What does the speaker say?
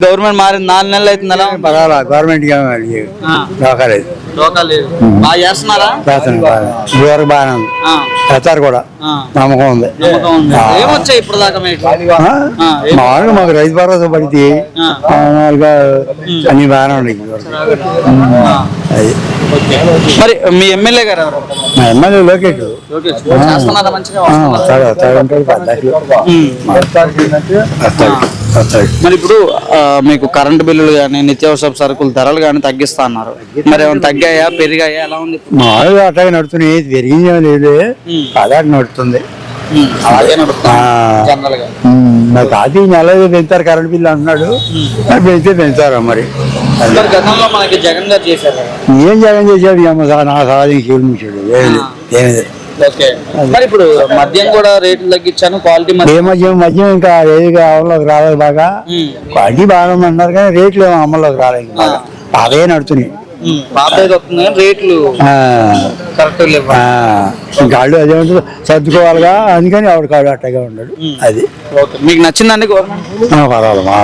Government మారింది నాలుగు నెలలు అవుతుంది? పర్వాలా గవర్నమెంట్ ఆ, దోకాలేదు డోకా లేదు. బాగా చేస్తున్నారా? చేస్తాను బాగా. ఇదివరకు బాగానే ఉంది. ఆ, చేస్తారు కూడా నమ్మకం ఉంది. ఏమొచ్చాయి ఇప్పుడు దాకా మామూలుగా మాకు రైతు భరోసా పడితే. మామూలుగా అన్ని బాగానే ఉన్నాయి. అది. మరి మీ ఎమ్మెల్యే గారు ఎవరు? మా ఎమ్మెల్యే లోకేష్. చేస్తున్నారా? మంచిగా వస్తున్నారా? మరి ఇప్పుడు ఆ, మీకు కరెంటు బిల్లులు కానీ నిత్యావసర సరుకులు ధరలు కానీ తగ్గిస్తా అన్నారు మరి ఏమైనా తగ్గాయా పెరిగాయా? ఎలా ఉంది? మామూలుగా అట్లాగే నడుస్తున్నాయి. పెరిగిందే లేదు ఉమ్. అదే నడుస్తుంది. ఉమ్, అలాగే నడుస్తుంది. ఆ. జనరల్గా. కాదు ఈ నెల పెంచారు కరెంట్ బిల్లు అంటున్నాడు. మరి పెంచితే పెంచారు మరి? అది. గతంలో మనకి జగన్ గారు చేశారు కదా. ఏం జగన్ చేశాడు? ఏమో నా సాధన చూపించాడు ఏమి. ఓకే. మరి ఇప్పుడు మద్యం కూడా రేట్లు తగ్గించాను క్వాలిటీ ఏ మద్యం? మధ్యం ఇంకా ఏది అమల్లోకి రాలేదు బాగా. ఉమ్, క్వాలిటీ ఉంది అన్నారు కానీ రేట్లు ఏమో అమల్లోకి రాలేదు బాగా. అదే నడుతున్నాయి. వస్తుంది కానీ రేట్లు కరెక్ట్ లేవు. అదే ఉంటుంది సర్దుకోవాలిగా అందుకని ఆవిడ కాడు అట్టగా ఉన్నాడు అది. ఓకే. మీకు నచ్చిందండి గవర్నమెంట్? పర్వాలేదు. మా